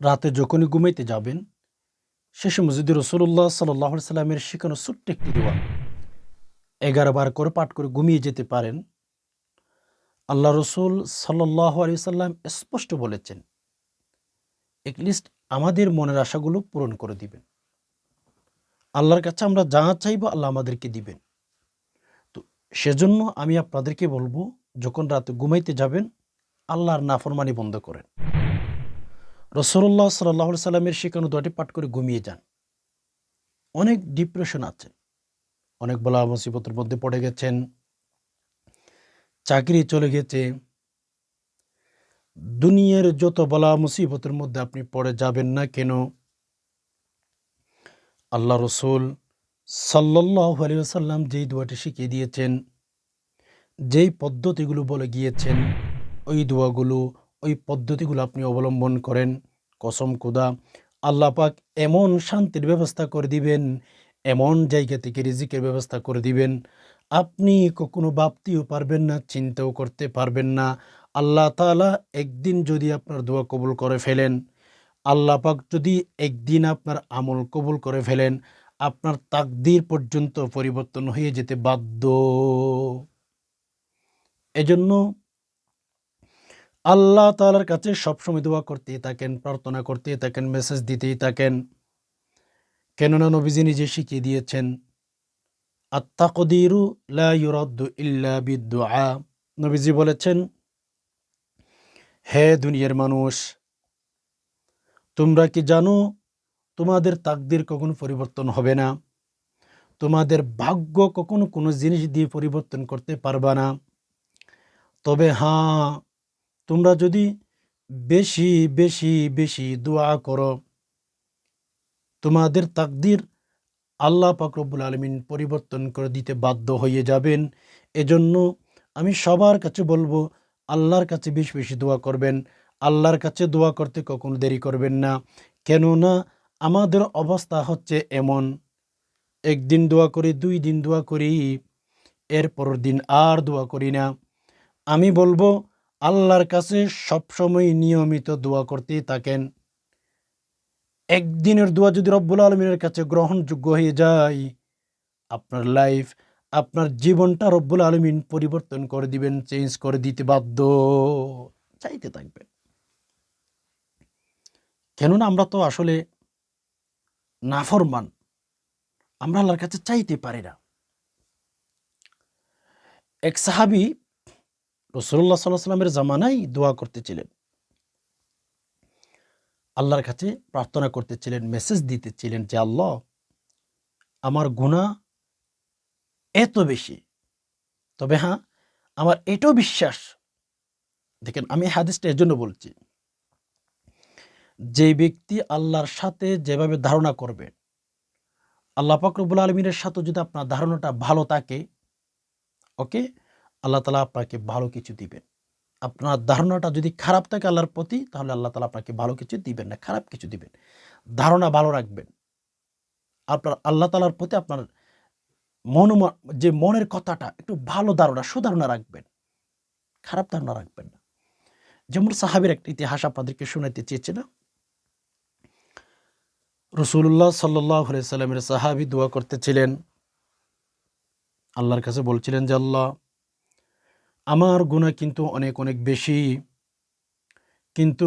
রাতে যখনই ঘুমাইতে যাবেন সময় যদি রসুল্লাহ সাল্লাহ সাল্লামের শেখানো ছোট্ট একটি দোয়া। এগারো বার করে পাঠ করে ঘুমিয়ে যেতে পারেন। আল্লাহ রসুল সাল্লাহ সাল্লাম স্পষ্ট বলেছেন, এটলিস্ট আমাদের মনের আশাগুলো পূরণ করে দিবেন। আল্লাহর কাছে আমরা যা চাইব আল্লাহ আমাদেরকে দিবেন। তো সেজন্য আমি আপনাদেরকে বলব, যখন রাতে ঘুমাইতে যাবেন, আল্লাহর নাফরমানি বন্ধ করেন। রসল্লাহ সাল্লাহ সাল্লামের শেখানো দোয়াটি পাঠ করে ঘুমিয়ে যান। অনেক ডিপ্রেশন আছে অনেক বলা মুসিবতের মধ্যে পড়ে গেছেন। চাকরি চলে গেছে। দুনিয়ার যত বলা মুসিবতের মধ্যে আপনি পড়ে যাবেন না কেন? আল্লাহ রসুল সাল্লাহ আলিয়াল্লাম যেই দোয়াটি শিখিয়ে দিয়েছেন, যেই পদ্ধতিগুলো বলে গিয়েছেন, ওই দোয়াগুলো ওই পদ্ধতিগুলো আপনি অবলম্বন করেন, কসম কুদা আল্লাহ পাক এমন শান্তির ব্যবস্থা করে দিবেন, এমন জায়গা থেকে রিজিকের ব্যবস্থা করে দিবেন। আপনি কখনো ভাবতেও পারবেন না, চিন্তাও করতে পারবেন না। আল্লাহ তালা একদিন যদি আপনার দোয়া কবুল করে ফেলেন, আল্লাহ পাক যদি একদিন আপনার আমল কবুল করে ফেলেন, আপনার তাকদির পর্যন্ত পরিবর্তন হয়ে যেতে বাধ্য। এজন্য আল্লাহ তালার কাছে সবসময় দোয়া করতেই থাকেন, প্রার্থনা করতেই থাকেন মেসেজ দিতেই থাকেন। কেননা নবীজি নিজে শিখিয়ে দিয়েছেন আত্মাকদিরু লা ইল্লা নবীজি বলেছেন, হে দুনিয়ার মানুষ, তোমরা কি জানো, তোমাদের তাকদির কখনো পরিবর্তন হবে না? তোমাদের ভাগ্য কখনো কোনো জিনিস দিয়ে পরিবর্তন করতে পারবা না? তবে হ্যাঁ তোমরা যদি বেশি বেশি বেশি দোয়া করো, তোমাদের তাকদির আল্লাহ পাকরবুল আলমিন পরিবর্তন করে দিতে বাধ্য হয়ে যাবেন। এজন্য আমি সবার কাছে বলব, আল্লাহর কাছে বেশি বেশি দোয়া করবেন। আল্লাহর কাছে দোয়া করতে কখনো দেরি করবেন না। কেননা আমাদের অবস্থা হচ্ছে এমন, একদিন দোয়া করি, দুই দিন দোয়া করি, এর পরের দিন আর দোয়া করি না। আমি বলব আল্লাহর কাছে সবসময় নিয়মিত দোয়া করতেই থাকেন। একদিনের দোয়া যদি রব্বুল আলমিনের কাছে গ্রহণযোগ্য হয়ে যায়, আপনার লাইফ আপনার জীবনটা রব্বুল আলমিন পরিবর্তন করে দিবেন চেঞ্জ করে দিতে বাধ্য। চাইতে থাকবেন। কেননা আমরা তো আসলে নাফরমান, আমরা আল্লাহর কাছে চাইতে পারি না। এক সাহাবি রসুল্লাহ সাল্লাহ সাল্লামের জামানাই দোয়া করতেছিলেন। আল্লাহর কাছে প্রার্থনা করতেছিলেন মেসেজ দিতেছিলেন যে, আল্লাহ, আমার গুণা এত বেশি। তবে হ্যাঁ আমার এটাও বিশ্বাস। দেখেন, আমি হাদিসটা এর জন্য বলছি, যে ব্যক্তি আল্লাহর সাথে যেভাবে ধারণা করবে, আল্লাহ পাকরবুল আলমিনের সাথে যদি আপনার ধারণাটা ভালো থাকে ওকে আল্লাহ তালা আপনাকে ভালো কিছু দিবেন। আপনার ধারণাটা যদি খারাপ থাকে আল্লাহর প্রতি, তাহলে আল্লাহ তালা আপনাকে ভালো কিছু দিবেন না, খারাপ কিছু দিবেন। ধারণা ভালো রাখবেন। আপনার আল্লাহ তালার প্রতি আপনার মন যে মনের কথাটা, একটু ভালো ধারণা, সুধারণা রাখবেন। খারাপ ধারণা রাখবেন না। যেমন সাহাবির একটা ইতিহাস আপনাদেরকে শোনাতে চেয়েছিলাম। রসুল্লাহ সাল্লাহ সাল্লামের সাহাবি দোয়া করতেছিলেন। আল্লাহর কাছে বলছিলেন যে, আল্লাহ আমার গুণা কিন্তু অনেক অনেক বেশি। কিন্তু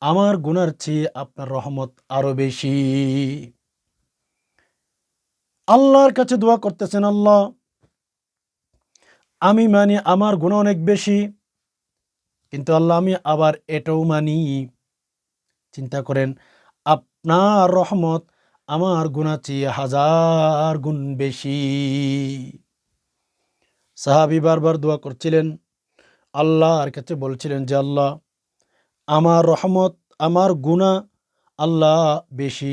আমার গুনার চেয়ে আপনার রহমত আরও বেশি। আল্লাহর কাছে দোয়া করতেছেন, আল্লাহ, আমি মানি আমার গুণ অনেক বেশি, কিন্তু আল্লাহ, আমি আবার এটাও মানি। চিন্তা করেন, আপনার রহমত আমার গুণা চেয়ে হাজার গুণ বেশি। সাহাবি বারবার দোয়া করছিলেন। আল্লাহ আর কাছে বলছিলেন যে, আল্লাহ, আমার রহমত, আমার গুণা আল্লাহ বেশি,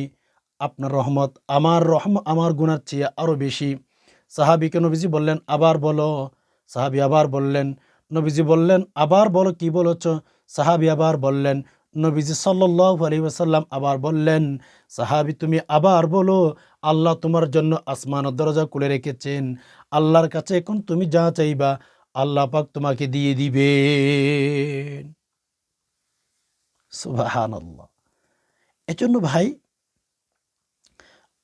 আপনার রহমত আমার রহম, আমার গুণার চেয়ে আরও বেশি। সাহাবিকে নবীজি বললেন, আবার বলো। সাহাবি আবার বললেন, নবীজি বললেন, আবার বলো, কি বলেছ? সাহাবি আবার বললেন, নবীজি সাল্লাহ আলী ওসাল্লাম আবার বললেন, সাহাবি, তুমি আবার বলো। আল্লাহ তোমার জন্য আসমান দরজা খুলে রেখেছেন। আল্লাহর কাছে এখন তুমি যা চাইবা, আল্লাহ পাক তোমাকে দিয়ে দিবে আল্লাহ এজন্য ভাই,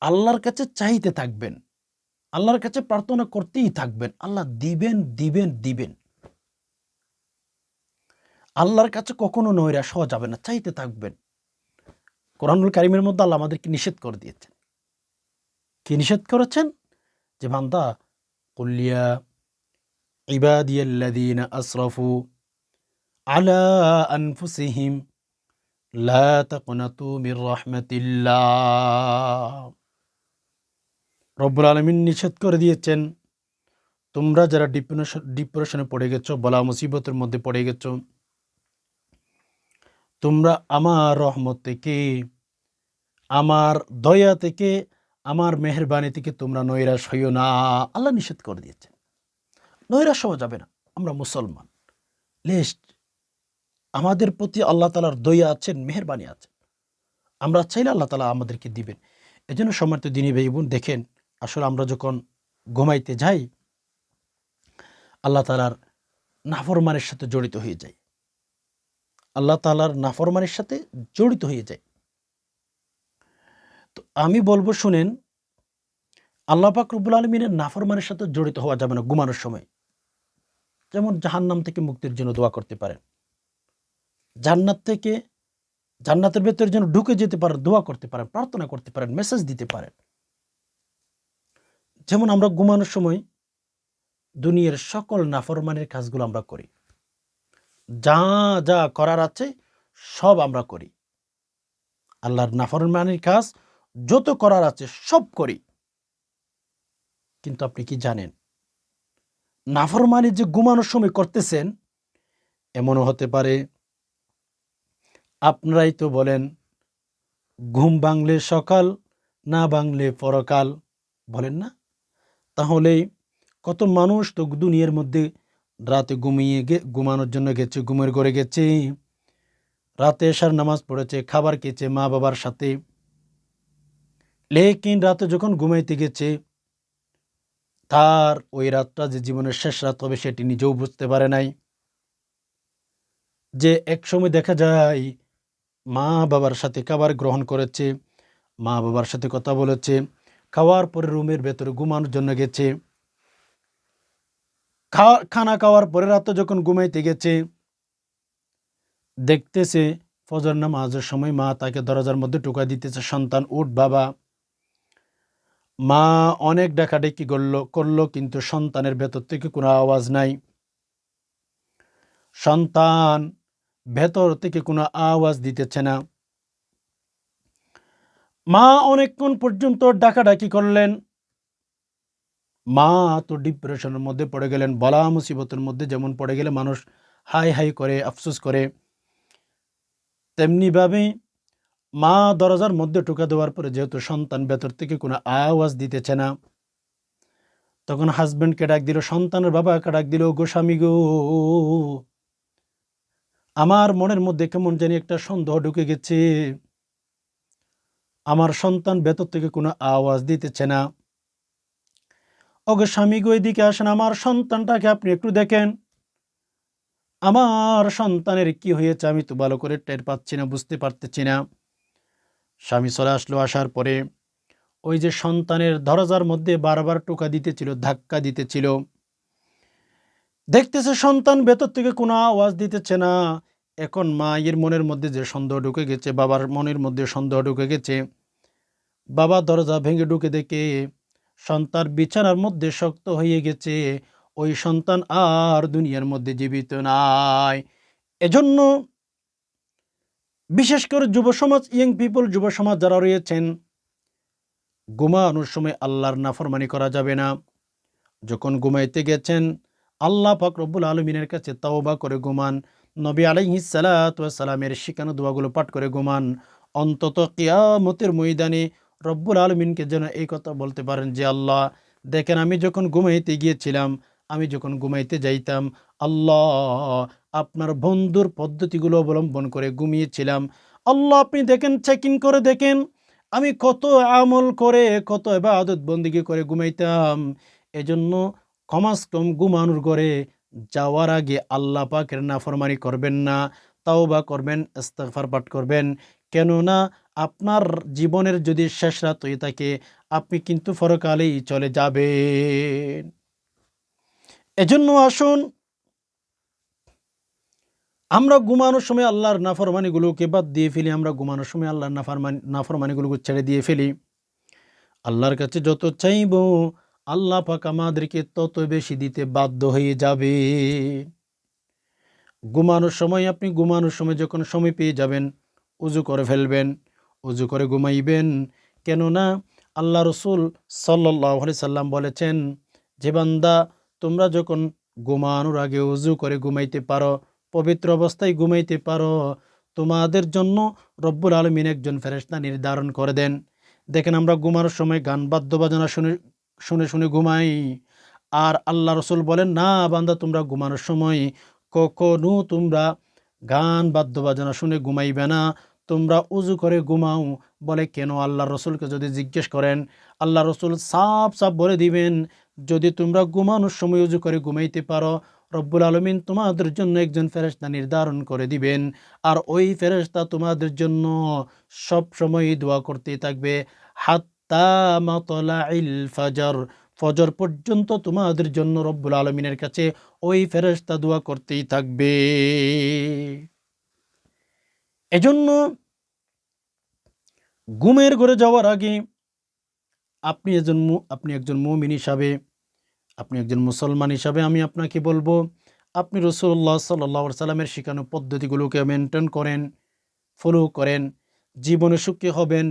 আল্লাহর কাছে চাইতে থাকবেন। আল্লাহর কাছে প্রার্থনা করতেই থাকবেন। আল্লাহ দিবেন দিবেন দিবেন। আল্লাহর কাছে কখনো নৈরাশ হওয়া যাবে না। চাইতে থাকবেন। কোরআনুল কারিমের মধ্যে আল্লাহ আমাদেরকে নিষেধ করে দিয়েছেন। কি নিষেধ করেছেন? যে বান্দা কুল্লিয়া ইবাদিয়াল্লাযীনা আসরাফু আলা আনফুসিহিম, লা তাকনাতু মির রাহমাতিল্লাহ। রব্বুল আলমিন নিষেধ করে দিয়েছেন, তোমরা যারা ডিপ্রেশন ডিপ্রেশনে পড়ে গেছো, বলা মুসিবতের মধ্যে পড়ে গেছো, তোমরা আমার রহমত থেকে, আমার দয়া থেকে আমার মেহরবানি থেকে তোমরা নৈরাশ হইও না। আল্লাহ নিষেধ করে দিয়েছেন। নৈরাশ হওয়া যাবে না। আমরা মুসলমান। লিস্ট আমাদের প্রতি আল্লাহ তালার দয়া আছেন মেহরবানি আছেন আমরা চাইলে আল্লাহ তালা আমাদেরকে দিবেন। এজন্য সম্মানিত দিনী ভাই বোন, দেখেন, আসলে আমরা যখন ঘুমাইতে যাই, আল্লাহ তালার নাফরমানের সাথে জড়িত হয়ে যাই। আল্লাহ তালার নাফরমানের সাথে জড়িত হয়ে যায় তো আমি বলব শুনেন, আল্লাহ পাক রব্বুল আলমিনের নাফরমানের সাথে জড়িত হওয়া যাবে না ঘুমানোর সময়। যেমন জাহান্নাম থেকে মুক্তির জন্য দোয়া করতে পারেন। জান্নাত থেকে, জান্নাতের ভেতরের জন্য ঢুকে যেতে পারেন, দোয়া করতে পারেন, প্রার্থনা করতে পারেন মেসেজ দিতে পারেন। যেমন আমরা ঘুমানোর সময় দুনিয়ার সকল নাফরমানের কাজগুলো আমরা করি। যা যা করার আছে, সব আমরা করি। আল্লাহর নাফরমানির কাজ যত করার আছে সব করি। কিন্তু আপনি কি জানেন, নাফরমানি যে ঘুমানোর সময় করতেছেন, এমনও হতে পারে আপনারাই তো বলেন, ঘুম বাংলে সকাল, না বাংলে পরকাল, বলেন না? তাহলে কত মানুষ তো দুনিয়ার মধ্যে রাতে ঘুমিয়ে গে, ঘুমানোর জন্য গেছে, ঘুমের ঘরে গেছে, রাতে এসার নামাজ পড়েছে, খাবার খেয়েছে মা বাবার সাথে লেকিন রাতে যখন ঘুমাইতে গেছে, তার ওই রাতটা যে জীবনের শেষ রাত হবে সেটি নিজেও বুঝতে পারে নাই। যে এক সময় দেখা যায়, মা বাবার সাথে খাবার গ্রহণ করেছে, মা বাবার সাথে কথা বলেছে, খাওয়ার পরে রুমের ভেতরে ঘুমানোর জন্য গেছে। খানা খাওয়ার পরে রাতে যখন ঘুমাইতে গেছে, দেখতেছে ফজর নামাজের সময় মা তাকে দরজার মধ্যে টোকা দিতেছে, সন্তান, উঠ বাবা। মা অনেক ডাকাডাকি করল করল, কিন্তু সন্তানের ভেতর থেকে কোনো আওয়াজ নাই। সন্তান ভেতর থেকে কোনো আওয়াজ দিতেছে না। মা অনেকক্ষণ পর্যন্ত ডাকাডাকি করলেন। মা তো ডিপ্রেশনের মধ্যে পড়ে গেলেন, বলা মুসিবতের মধ্যে যেমন পড়ে গেলে মানুষ হাই হাই করে, আফসোস করে। তেমনিভাবে মা দরজার মধ্যে টোকা দেওয়ার পরে যেহেতু সন্তান ভেতর থেকে কোনো আওয়াজ দিতেছে না, তখন হাজব্যান্ডকে ডাক দিল, সন্তানের বাবাকে ডাক দিল, গো স্বামী গো, আমার মনের মধ্যে কেমন জানি একটা সন্দেহ ঢুকে গেছে। আমার সন্তান ভেতর থেকে কোনো আওয়াজ দিতেছে না। ওগো স্বামী গো, এদিকে আসেন, আমার সন্তানটাকে আপনি একটু দেখেন। আমার সন্তানের কি হয়েছে আমি তো ভালো করে টের পাচ্ছি না, বুঝতে পারতেছি না। স্বামী চলে আসলো আসার পরে ওই যে সন্তানের দরজার মধ্যে বারবার টোকা দিতেছিল, ধাক্কা দিতেছিল। দেখতেছে সন্তান ভেতর থেকে কোনো আওয়াজ দিতেছে না। এখন মায়ের মনের মধ্যে যে সন্দেহ ঢুকে গেছে, বাবার মনের মধ্যে সন্দেহ ঢুকে গেছে। বাবা দরজা ভেঙে ঢুকে দেখে সন্তান বিছানার মধ্যে শক্ত হয়ে গেছে। ওই সন্তান আর দুনিয়ার মধ্যে জীবিত নাই। এজন্য বিশেষ করে যুব সমাজ ইয়ং পিপল যুব সমাজ যারা রয়েছেন, ঘুমানোর সময় আল্লাহর নাফরমানি করা যাবে না। যখন ঘুমাইতে গেছেন, আল্লাহ পাক রব্বুল আলমিনের কাছে তাওবা করে ঘুমান, নবী আলাইহিসালামের শিকানো দোয়াগুলো পাঠ করে ঘুমান। অন্তত কিয়ামতের ময়দানে রব্বুল আলমিনকে যেন এই কথা বলতে পারেন যে, আল্লাহ, দেখেন আমি যখন ঘুমাইতে গিয়েছিলাম, আমি যখন ঘুমাইতে যাইতাম, আল্লাহ আপনার বন্ধুর পদ্ধতিগুলো অবলম্বন করে ঘুমিয়েছিলাম। আল্লাহ আপনি দেখেন চেক ইন করে দেখেন। আমি কত আমল করে, কত এবার আদত বন্দিকে করে ঘুমাইতাম। এজন্য কমাস কম ঘুমানোর করে যাওয়ার আগে আল্লাহ পাকের নাফরমানি করবেন না তাও বা করবেন, ইস্তেগফার পাঠ করবেন। কেননা আপনার জীবনের যদি শেষ রাত হয়ে থাকে, আপনি কিন্তু পরকালেই চলে যাবেন। এজন্য আসুন আমরা ঘুমানোর সময় আল্লাহর নাফরমানিগুলোকে বাদ দিয়ে ফেলি, আমরা ঘুমানোর সময় আল্লাহর নাফরমানি নাফরমানিগুলোকে ছেড়ে দিয়ে ফেলি। আল্লাহর কাছে যত চাইব, আল্লাহ পাক আমাদেরকে তত বেশি দিতে বাধ্য হয়ে যাবে। ঘুমানোর সময় আপনি ঘুমানোর সময় যখন সময় পেয়ে যাবেন, উজু করে ফেলবেন, উজু করে ঘুমাইবেন। কেননা আল্লাহ রসুল সাল্লাহ সাল্লাম বলেছেন, যে বান্দা তোমরা যখন ঘুমানোর আগে উজু করে ঘুমাইতে পারো পবিত্র অবস্থায় ঘুমাইতে পারো। তোমাদের জন্য রব্বুল আলমিন একজন ফেরেস্তা নির্ধারণ করে দেন। দেখেন আমরা ঘুমানোর সময় গান বাদ্য বাজনা শুনে শুনে শুনে ঘুমাই। আর আল্লাহ রসুল বলেন, না বান্দা, তোমরা ঘুমানোর সময় কখনো তোমরা গান বাদ্য বাজনা শুনে ঘুমাইবে না। তোমরা উজু করে ঘুমাও। বলে কেন? আল্লাহ রসুলকে যদি জিজ্ঞেস করেন, আল্লাহ রসুল সাফ সাফ বলে দিবেন, যদি তোমরা ঘুমানোর সময় উজু করে ঘুমাইতে পারো রব্বুল আলমিন তোমাদের জন্য একজন ফেরেস্তা নির্ধারণ করে দিবেন। আর ওই ফেরেস্তা তোমাদের জন্য সব সময় দোয়া করতে থাকবে। হাত্তা ফাজর, ফজর পর্যন্ত তোমাদের জন্য রব্বুল আলমিনের কাছে ওই ফেরেস্তা দোয়া করতেই থাকবে। এজন্য ঘুমের ঘরে যাওয়ার আগে আপনি একজন আপনি একজন মুমিন হিসাবে আপনি একজন মুসলমান হিসাবে আমি আপনাকে বলব, আপনি রসুল্লাহ সাল্লা সাল্লামের শেখানো পদ্ধতিগুলোকে মেনটেন করেন ফলো করেন, জীবনে সুখী হবেন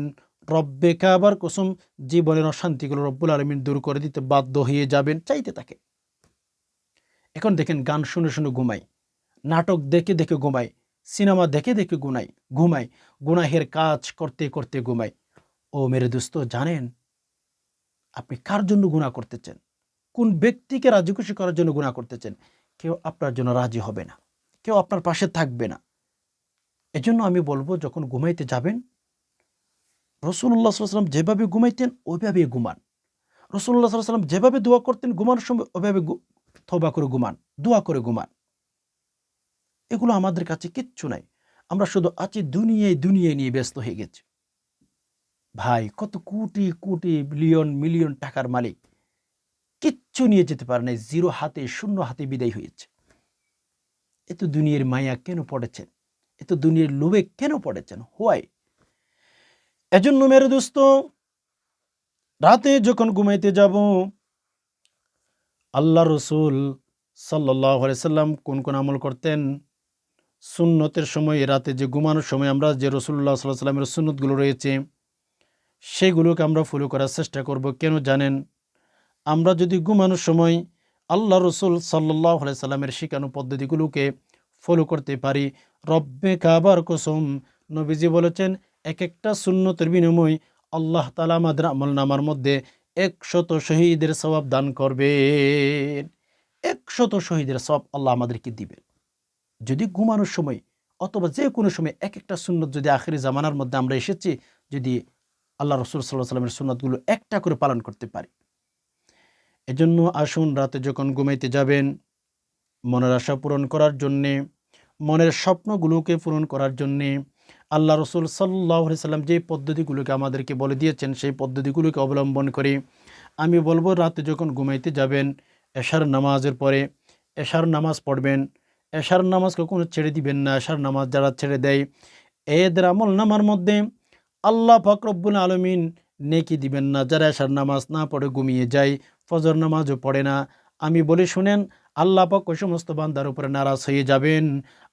রব্বে কাবার কুসুম জীবনের অশান্তিগুলো রব্বুল আলমিন দূর করে দিতে বাধ্য হয়ে যাবেন, চাইতে থাকে। এখন দেখেন, গান শুনে শুনে ঘুমাই, নাটক দেখে দেখে ঘুমাই, সিনেমা দেখে দেখে গুনাই ঘুমাই, গুনাহের কাজ করতে করতে ঘুমাই। ও মেরে দোস্ত, জানেন আপনি কার জন্য গুণা করতেছেন? কোন ব্যক্তিকে রাজি খুশি করার জন্য গুণা করতেছেন? কেউ আপনার জন্য রাজি হবে না। কেউ আপনার পাশে থাকবে না। এজন্য আমি বলব, যখন ঘুমাইতে যাবেন রসুল্লাহ সাল্লাম যেভাবে ঘুমাইতেন, ওইভাবে ঘুমান। রসুল্লাহ সাল্লাম যেভাবে দোয়া করতেন, ঘুমানোর সময় ওইভাবে থবা করে ঘুমান, দোয়া করে ঘুমান। এগুলো আমাদের কাছে কিচ্ছু নাই। আমরা শুধু আছি দুনিয়ায় দুনিয়ায় নিয়ে ব্যস্ত হয়ে গেছি। ভাই, কত কোটি কোটি, বিলিয়ন, মিলিয়ন টাকার মালিক। কিচ্ছু নিয়ে যেতে পারে নাই জিরো হাতে, শূন্য হাতে বিদায় হয়েছে। এত দুনিয়ার মায়া কেন পড়েছেন? এত দুনিয়ার লোভে কেন পড়েছেন? হোয়াই এজন্য মেরে দোস্ত, রাতে যখন ঘুমাইতে যাব আল্লাহ রসুল সাল্লাহ সাল্লাম কোন কোন আমল করতেন? সুন্নতের সময়, রাতে যে ঘুমানোর সময় আমরা যে রসুল্লাহ সাল্লাহ সাল্লামের সুন্নতগুলো রয়েছে, সেগুলোকে আমরা ফলো করার চেষ্টা করব। কেন জানেন? আমরা যদি ঘুমানোর সময় আল্লাহ রসুল সাল্লাহ সাল্লামের শিখানো পদ্ধতিগুলোকে ফলো করতে পারি, রব্বে কাবার কসম নবীজি বলেছেন এক একটা সুন্নতের বিনিময় আল্লাহ তালা আমাদের আমল নামার মধ্যে একশত শহীদের সবাব দান করবেন। একশত শহীদের সব আল্লাহ আমাদেরকে দিবেন। যদি ঘুমানোর সময় অথবা যে কোনো সময় এক একটা সুন্নত যদি আখেরি জামানার মধ্যে আমরা এসেছি, যদি আল্লাহ রসুল সাল্লাহ সাল্লামের সুন্নতগুলো একটা করে পালন করতে পারি এজন্য আসুন রাতে যখন ঘুমাইতে যাবেন, মনের আশা পূরণ করার জন্যে, মনের স্বপ্নগুলোকে পূরণ করার জন্যে আল্লাহ রসুল সাল্লাহ সাল্লাম যে পদ্ধতিগুলোকে আমাদেরকে বলে দিয়েছেন, সেই পদ্ধতিগুলোকে অবলম্বন করে আমি বলব রাতে যখন ঘুমাইতে যাবেন, এশার নামাজের পরে এশার নামাজ পড়বেন। এশার নামাজ কখনো ছেড়ে দিবেন না, এশার নামাজ যারা ছেড়ে দেয়, এদের আমল নামার মধ্যে আল্লাহ ফকরব্বুল আলমিন নেকি দিবেন না, যারা এশার নামাজ না পড়ে ঘুমিয়ে যায়, ফজর নামাজও পড়ে না। আমি বলি, শুনেন, আল্লাহ পাক ওই সমস্ত বান্দার উপরে নারাজ হয়ে যাবেন।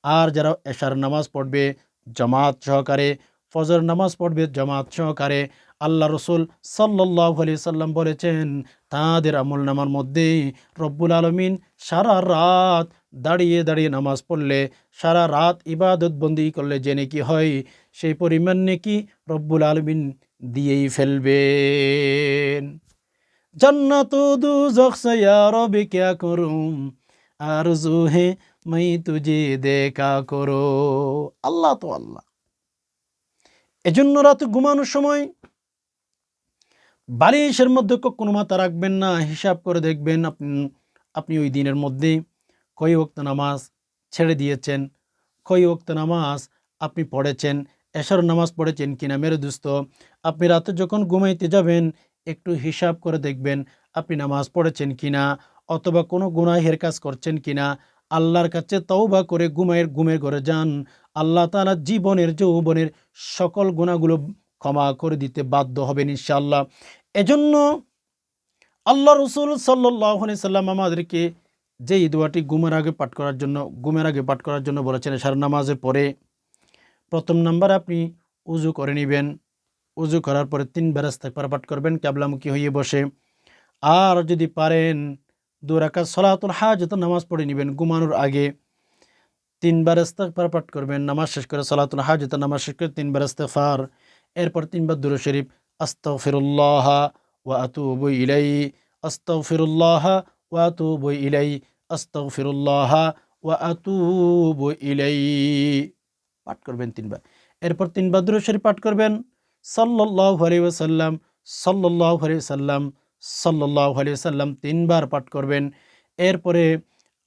আর যারা এশার নামাজ পড়বে, জামাত সহকারে, ফজর নামাজ পড়বে, জামাত সহকারে, আল্লাহ রসুল সাল্লাহ আলি সাল্লাম বলেছেন, তাঁদের আমল নামার মধ্যে রব্বুল আলমিন সারা রাত দাঁড়িয়ে দাঁড়িয়ে নামাজ পড়লে, সারা রাত ইবাদত বন্দি করলে যে নাকি হয়, সেই পরিমাণ নাকি রব্বুল আলমিন দিয়েই ফেলবেন। জান্নাত সে ক্যা করুম? আর হে মাই তুজে দেখা করো। আল্লাহ তো আল্লাহ। এজন্য রাতে ঘুমানোর সময় বালিশের মধ্যে কোনো মাথা রাখবেন না, হিসাব করে দেখবেন আপনি আপনি ওই দিনের মধ্যে কই ওক্ত নামাজ ছেড়ে দিয়েছেন কই ওক্ত নামাজ আপনি পড়েছেন এশার নামাজ পড়েছেন কিনা? মেরে দুস্থ আপনি রাতে যখন ঘুমাইতে যাবেন, একটু হিসাব করে দেখবেন আপনি নামাজ পড়েছেন কিনা অথবা কোনো গুনাহের কাজ করছেন কিনা। আল্লাহর কাছে তওবা করে ঘুমায়ের ঘুমের ঘরে যান। আল্লাহ তালা জীবনের, যৌবনের সকল গুণাগুলো ক্ষমা করে দিতে বাধ্য হবেন ইনশাআল্লাহ। এজন্য আল্লাহ রসুল সাল্লাহ সাল্লাম আমাদেরকে যে এই দোয়াটি ঘুমের আগে পাঠ করার জন্য, ঘুমের আগে পাঠ করার জন্য বলেছেন সার নামাজে পরে প্রথম নাম্বার আপনি উজু করে নেবেন। উজু করার পরে তিন বেরাস্তাকবার পাঠ করবেন, ক্যাবলামুখী হয়ে বসে। আর যদি পারেন, দু রাকাত সলাতুল হাজত নামাজ পড়ে নেবেন ঘুমানোর আগে। তিনবার ইস্তেগফার পাঠ করবেন, নামাজ শেষ করে সলাতুল হাজত নামাজ শেষ করে তিন তিনবার ইস্তেগফার এরপর তিনবার দুরু শরীফ, আস্তাগফিরুল্লাহ ওয়া আতুবু ইলাই, আস্তাগফিরুল্লাহ ওয়া আতুবু ইলাই, আস্তাগফিরুল্লাহ ওয়া আতুবু ইলাই। পাঠ করবেন তিনবার। এরপর তিনবার দুরু শরীফ পাঠ করবেন। সাল্লাল্লাহু আলাইহি ওয়াসাল্লাম, সাল্লাল্লাহু আলাইহি সাল্লাম সাল্লাল্লাহু আলাইহি সাল্লাম তিনবার পাঠ করবেন। এরপরে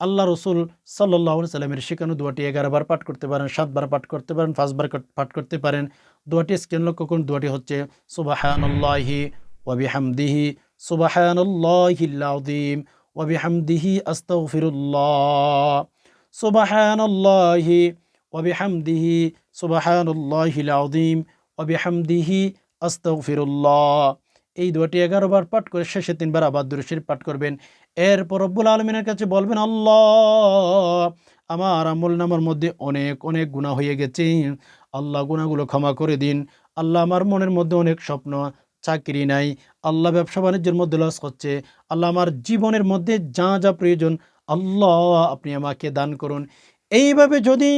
আল্লাহ রসুল সাল্লাহ সাল্লামের শেখানো দোয়াটি এগারো বার পাঠ করতে পারেন সাতবার পাঠ করতে পারেন পাঁচবার পাঠ করতে পারেন। দোয়াটি স্ক্যান লক্ষ্য করুন, দোয়াটি হচ্ছে সুবাহানল্লাহি ওয়াবিহামদিহি সুবাহানল্লাহিল্লাউদ্দিম ওয়াবিহামদিহি আস্তাগফিরুল্লাহ, সুবাহানল্লাহি ওয়াবিহামদিহি সুবাহানল্লাহিল আউদ্দিম ওয়াবিহামদিহি আস্তাগফিরুল্লাহ এই দোয়াটি এগারো বার পাঠ করে শেষে তিনবার আবার দুরুশরীফ পাঠ করবেন। এরপর রব্বুল আলমিনের কাছে বলবেন, আল্লাহ, আমার আমল নামার মধ্যে অনেক অনেক গুণা হয়ে গেছে। আল্লাহ গুণাগুলো ক্ষমা করে দিন। আল্লাহ আমার মনের মধ্যে অনেক স্বপ্ন, চাকরি নাই। আল্লাহ ব্যবসা বাণিজ্যের মধ্যে লস হচ্ছে। আল্লাহ আমার জীবনের মধ্যে যা যা প্রয়োজন, আল্লাহ আপনি আমাকে দান করুন। এইভাবে যদি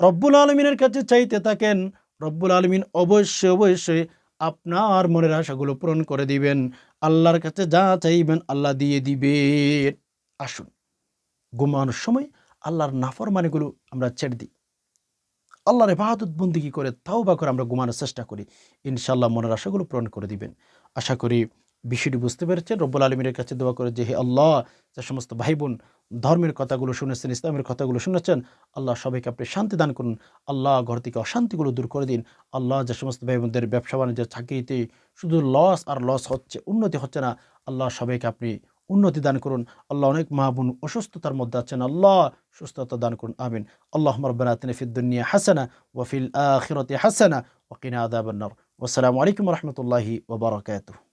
রব্বুল আলমিনের কাছে চাইতে থাকেন, রব্বুল আলমিন অবশ্যই অবশ্যই আপনার মনের আশাগুলো পূরণ করে দিবেন। আল্লাহর কাছে যা চাইবেন আল্লাহ দিয়ে দিবেন। আসুন, ঘুমানোর সময় আল্লাহর নাফরমানিগুলো আমরা ছেড়ে দিই। আল্লাহর বাহাদুত বন্দিগি করে তাও বা করে আমরা ঘুমানোর চেষ্টা করি। ইনশাল্লাহ মনের আশাগুলো পূরণ করে দিবেন। আশা করি বিষয়টি বুঝতে পেরেছেন। রব্বুল আলমীর কাছে দোয়া করে যে হে আল্লাহ, যে সমস্ত ভাই বোন ধর্মের কথাগুলো শুনেছেন, ইসলামের কথাগুলো শুনেছেন, আল্লাহ সবাইকে আপনি শান্তি দান করুন। আল্লাহ ঘর থেকে অশান্তিগুলো দূর করে দিন। আল্লাহ যে সমস্ত ভাই বোনদের ব্যবসা বাণিজ্যের চাকরিতে শুধু লস আর লস হচ্ছে, উন্নতি হচ্ছে না, আল্লাহ সবাইকে আপনি উন্নতি দান করুন। আল্লাহ অনেক মা বোন অসুস্থতার মধ্যে আছেন, আল্লাহ সুস্থতা দান করুন, আমিন। আল্লাহ রব্বানা হাসানা ওয়াফিল আখিরতি হাসানা ওকিনা আদাবান্নার আসসালামু আলাইকুম রহমতুল্লাহি ওবরাকাতুহ